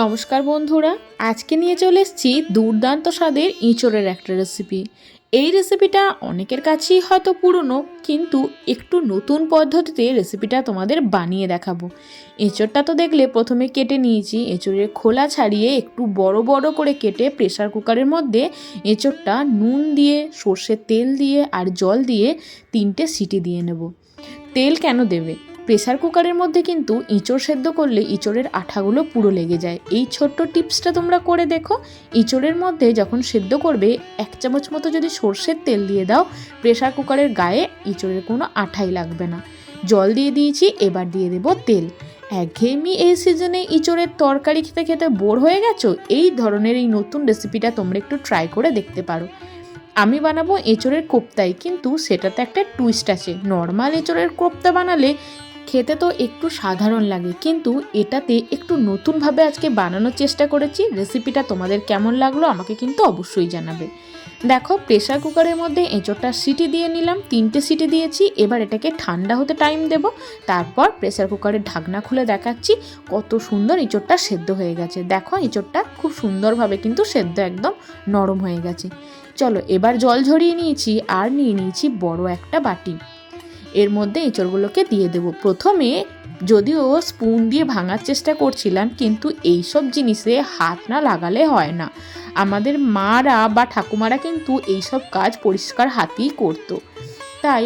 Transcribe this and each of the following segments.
নমস্কার বন্ধুরা, আজকে নিয়ে চলে এসেছি দুর্দান্ত স্বাদের ইঁচড়ের একটা রেসিপি এই রেসিপিটা অনেকের কাছেই হয়তো পুরনো, কিন্তু একটু নতুন পদ্ধতিতে রেসিপিটা তোমাদের বানিয়ে দেখাবো। এঁচড়টা তো দেখলে প্রথমে কেটে নিয়েছি, এঁচড়ের খোলা ছাড়িয়ে একটু বড় বড় করে কেটে প্রেসার কুকারের মধ্যে এঁচড়টা নুন দিয়ে, সর্ষের তেল দিয়ে আর জল দিয়ে তিনটে সিটি দিয়ে নেব। তেল কেন দেবে? প্রেসার কুকারের মধ্যে কিন্তু ইঁচড় সেদ্ধ করলে ইঁচড়ের আঠাগুলো পুরো লেগে যায়। এই ছোট্ট টিপসটা তোমরা করে দেখো। ইঁচড়ের মধ্যে যখন সেদ্ধ করবে, এক চামচ মতো যদি সর্ষের তেল দিয়ে দাও, প্রেসার কুকারের গায়ে ইঁচড়ের কোনো আঠাই লাগবে না। জল দিয়ে দিয়েছি, এবার দিয়ে দেবো তেল। একঘেয়েমি এই সিজনে ইঁচড়ের তরকারি খেতে খেতে বোর হয়ে গেছো? এই ধরনের এই নতুন রেসিপিটা তোমরা একটু ট্রাই করে দেখতে পারো। আমি বানাবো এঁচড়ের কোপ্তাই, কিন্তু সেটাতে একটা টুইস্ট আছে। নর্মাল এঁচড়ের কোপ্তা বানালে খেতে তো একটু সাধারণ লাগে, কিন্তু এটাতে একটু নতুনভাবে আজকে বানানোর চেষ্টা করেছি। রেসিপিটা তোমাদের কেমন লাগল আমাকে কিন্তু অবশ্যই জানাবে। দেখো, প্রেসার কুকারের মধ্যে এঁচোড়টা সিটি দিয়ে নিলাম, তিনটে সিটি দিয়েছি, এবার এটাকে ঠান্ডা হতে টাইম দেব। তারপর প্রেসার কুকারের ঢাকনা খুলে দেখাচ্ছি, কত সুন্দর এঁচোড়টা সেদ্ধ হয়ে গেছে। দেখো, এঁচোড়টা খুব সুন্দরভাবে কিন্তু সেদ্ধ একদম নরম হয়ে গেছে। চলো, এবার জল ঝরিয়ে নিয়েছি, আর নিয়ে নিয়েছি বড় একটা বাটি। এর মধ্যে এঁচড়গুলোকে দিয়ে দেবো। প্রথমে যদিও স্পুন দিয়ে ভাঙার চেষ্টা করছিলাম, কিন্তু এইসব জিনিসে হাত না লাগালে হয় না। আমাদের মারা বা ঠাকুমারা কিন্তু এইসব কাজ পরিষ্কার হাতেই করতো। তাই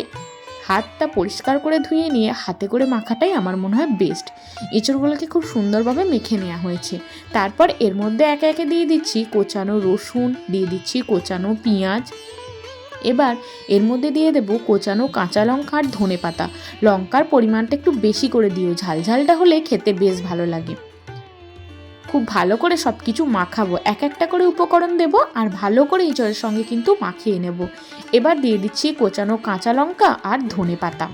হাতটা পরিষ্কার করে ধুয়ে নিয়ে হাতে করে মাখাটাই আমার মনে হয় বেস্ট এঁচড়গুলোকে খুব সুন্দরভাবে মেখে নেওয়া হয়েছে। তারপর এর মধ্যে একে একে দিয়ে দিচ্ছি কোচানো রসুন, দিয়ে দিচ্ছি কোচানো পেঁয়াজ এবার এর মধ্যে দিয়ে দেব কোচানো কাঁচা লঙ্কা আর ধনে পাতা। লঙ্কার পরিমাণটা একটু বেশি করে দিও ঝালঝালটা হলে খেতে বেশ ভালো লাগে। খুব ভালো করে সব কিছু মাখাবো, এক একটা করে উপকরণ দেব আর ভালো করে এই এঁচড়ের সঙ্গে কিন্তু মাখিয়ে নেব। এবার দিয়ে দিচ্ছি কোচানো কাঁচা লঙ্কা আর ধনে পাতা।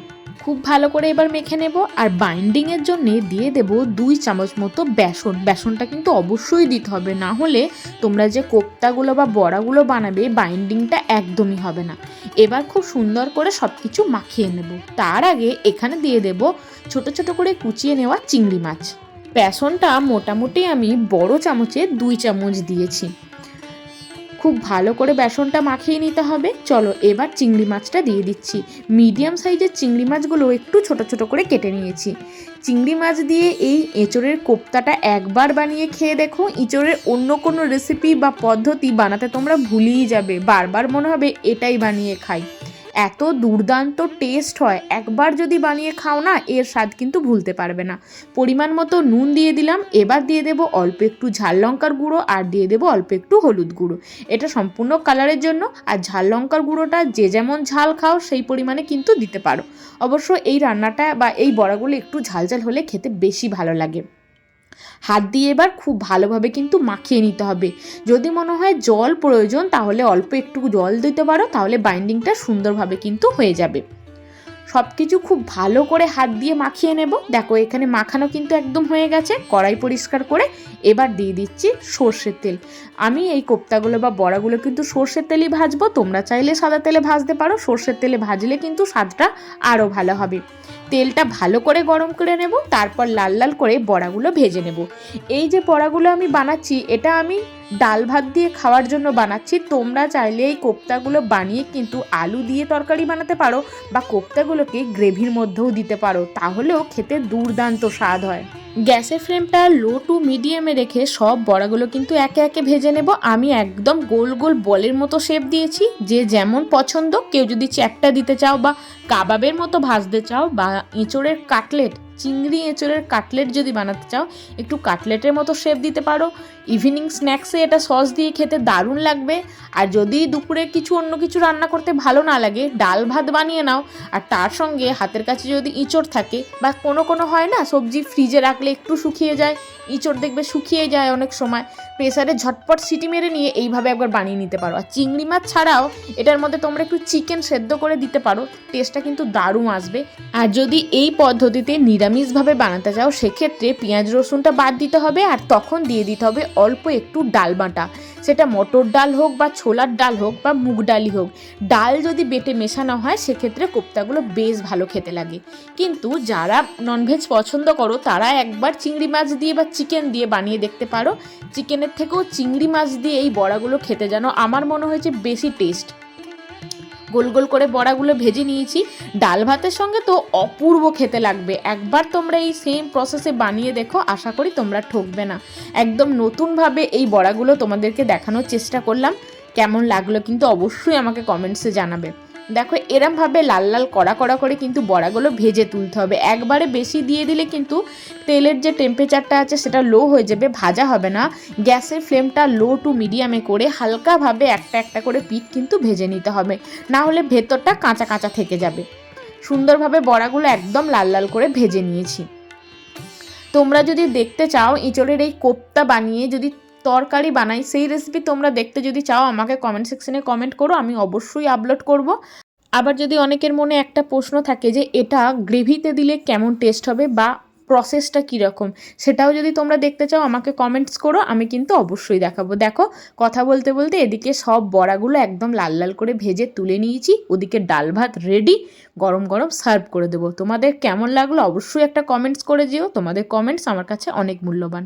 খুব ভালো করে এবার মেখে নেব। আর বাইন্ডিংয়ের জন্যে দিয়ে দেব দুই চামচ মতো বেসন। বেসনটা কিন্তু অবশ্যই দিতে হবে, না হলে তোমরা যে কোপ্তাগুলো বা বড়াগুলো বানাবে বাইন্ডিংটা একদমই হবে না। এবার খুব সুন্দর করে সব কিছু মাখিয়ে নেব। তার আগে এখানে দিয়ে দেব ছোট ছোট করে কুচিয়ে নেওয়া চিংড়ি মাছ। বেসনটা মোটামুটি আমি বড় চামচে দুই চামচ দিয়েছি। খুব ভালো করে বেসনটা মাখিয়ে নিতে হবে। চলো এবার চিংড়ি মাছটা দিয়ে দিচ্ছি। মিডিয়াম সাইজের চিংড়ি মাছগুলো একটু ছোট ছোট করে কেটে নিয়েছি। চিংড়ি মাছ দিয়ে এই এঁচড়ের কোপ্তাটা একবার বানিয়ে খেয়ে দেখো। এঁচড়ের অন্য কোনো রেসিপি বা পদ্ধতি বানাতে তোমরা ভুলেই যাবে। বারবার মনে হবে এটাই বানিয়ে খাই। এত দুর্দান্ত টেস্ট হয়, একবার যদি বানিয়ে খাও না, এর স্বাদ কিন্তু ভুলতে পারবে না। পরিমাণ মতো নুন দিয়ে দিলাম, এবার দিয়ে দেবো অল্প একটু ঝাল লঙ্কার গুঁড়ো আর দিয়ে দেবো অল্প একটু হলুদ গুঁড়ো। এটা সম্পূর্ণ কালারের জন্য, আর ঝাল লঙ্কার গুঁড়োটা যে যেমন ঝাল খাও, সেই পরিমাণে কিন্তু দিতে পারো। অবশ্য এই রান্নাটা বা এই বড়াগুলো একটু ঝাল ঝাল হলে খেতে বেশি ভালো লাগে। হাত দিয়ে এবার খুব ভালোভাবে কিন্তু মাখিয়ে নিতে হবে। যদি মনে হয় জল প্রয়োজন, তাহলে অল্প একটু জল দিতে পারো, তাহলে বাইন্ডিংটা সুন্দরভাবে কিন্তু হয়ে যাবে। সব কিছু খুব ভালো করে হাত দিয়ে মাখিয়ে নেব। দেখো, এখানে মাখানো কিন্তু একদম হয়ে গেছে। কড়াই পরিষ্কার করে এবার দিয়ে দিচ্ছি সর্ষের তেল। আমি এই কোপ্তাগুলো বা বড়াগুলো কিন্তু সর্ষের তেলই ভাজবো। তোমরা চাইলে সাদা তেলে ভাজতে পারো। সর্ষের তেলে ভাজলে কিন্তু স্বাদটা আরও ভালো হবে। তেলটা ভালো করে গরম করে নেব, তারপর লাল লাল করে বড়াগুলো ভেজে নেব। এই যে বড়াগুলো আমি বানাচ্ছি, এটা আমি ডাল ভাত দিয়ে খাওয়ার জন্য বানাচ্ছি। তোমরা চাইলে এই কোপ্তাগুলো বানিয়ে কিন্তু আলু দিয়ে তরকারি বানাতে পারো বা কোপ্তাগুলোকে গ্রেভির মধ্যেও দিতে পারো। তাহলেও খেতে দুর্দান্ত স্বাদ হয়। গ্যাসের ফ্লেমটা লো টু মিডিয়ামে রেখে সব বড়াগুলো কিন্তু একে একে ভেজে নেব। আমি একদম গোল গোল বলের মতো শেপ দিয়েছি, যে যেমন পছন্দ। কেউ যদি চ্যাপটা দিতে চাও বা কাবাবের মতো ভাজতে চাও বা এঁচড়ের কাটলেট, চিংড়ি এঁচড়ের কাটলেট যদি বানাতে চাও, একটু কাটলেটের মতো শেপ দিতে পারো। ইভিনিং স্ন্যাক্সে এটা সস দিয়ে খেতে দারুণ লাগবে। আর যদি দুপুরে কিছু অন্য কিছু রান্না করতে ভালো না লাগে, ডাল ভাত বানিয়ে নাও। আর তার সঙ্গে হাতের কাছে যদি ইঁচড় থাকে, বা কোনো কোনো হয় না, সবজি ফ্রিজে রাখলে একটু শুকিয়ে যায়, ইঁচড় দেখবে শুকিয়ে যায় অনেক সময়। প্রেসারে ঝটপট সিটি মেরে নিয়ে এইভাবে একবার বানিয়ে নিতে পারো। আর চিংড়ি মাছ ছাড়াও এটার মধ্যে তোমরা একটু চিকেন সেদ্ধ করে দিতে পারো টেস্টটা কিন্তু দারুণ আসবে। আর যদি এই পদ্ধতিতে নিরামিষভাবে বানাতে চাও, সেক্ষেত্রে পেঁয়াজ রসুনটা বাদ দিতে হবে, আর তখন দিয়ে দিতে হবে অল্প একটু ডাল বাটা। সেটা মটর ডাল হোক বা ছোলার ডাল হোক বা মুগ ডালই হোক, ডাল যদি বেটে মেশানো হয়, সেক্ষেত্রে কোপ্তাগুলো বেশ ভালো খেতে লাগে। কিন্তু যারা ননভেজ পছন্দ করো, তারা একবার চিংড়ি মাছ দিয়ে বা চিকেন দিয়ে বানিয়ে দেখতে পারো। চিকেনের থেকেও চিংড়ি মাছ দিয়ে এই বড়াগুলো খেতে যেন আমার মনে হয়েছে বেশি টেস্ট গোল গোল করে বড়াগুলো ভেজে নিয়েছি। ডাল ভাতের সঙ্গে তো অপূর্ব খেতে লাগবে। একবার তোমরা এই সেম প্রসেসে বানিয়ে দেখো, আশা করি তোমরা ঠকবে না। একদম নতুনভাবে এই বড়াগুলো তোমাদেরকে দেখানোর চেষ্টা করলাম। কেমন লাগল কিন্তু অবশ্যই আমাকে কমেন্টসে জানাবে। দেখো, এরমভাবে লাল লাল কড়া কড়া করে কিন্তু বড়াগুলো ভেজে তুলতে হবে। একবারে বেশি দিয়ে দিলে কিন্তু তেলের যে টেম্পারেচারটা আছে সেটা লো হয়ে যাবে, ভাজা হবে না। গ্যাসের ফ্লেমটা লো টু মিডিয়ামে করে হালকাভাবে একটা একটা করে পিঠ কিন্তু ভেজে নিতে হবে। না হলে ভেতরটা কাঁচা কাঁচা থেকে যাবে। সুন্দরভাবে বড়াগুলো একদম লাল লাল করে ভেজে নিয়েছি। তোমরা যদি দেখতে চাও ইঁচড়ের এই কোপ্তা বানিয়ে যদি তরকারি বানাই, সেই রেসিপি তোমরা দেখতে যদি চাও, আমাকে কমেন্ট সেকশনে কমেন্ট করো, আমি অবশ্যই আপলোড করব। আবার যদি অনেকের মনে একটা প্রশ্ন থাকে যে, এটা গ্রেভিতে দিলে কেমন টেস্ট হবে বা প্রসেসটা কীরকম? সেটাও যদি তোমরা দেখতে চাও, আমাকে কমেন্টস করো, আমি কিন্তু অবশ্যই দেখাবো। দেখো, কথা বলতে বলতে এদিকে সব বড়াগুলো একদম লাল লাল করে ভেজে তুলে নিয়েছি। ওদিকে ডাল ভাত রেডি গরম গরম সার্ভ করে দেবো। তোমাদের কেমন লাগল অবশ্যই একটা কমেন্টস করে যেও। তোমাদের কমেন্টস আমার কাছে অনেক মূল্যবান।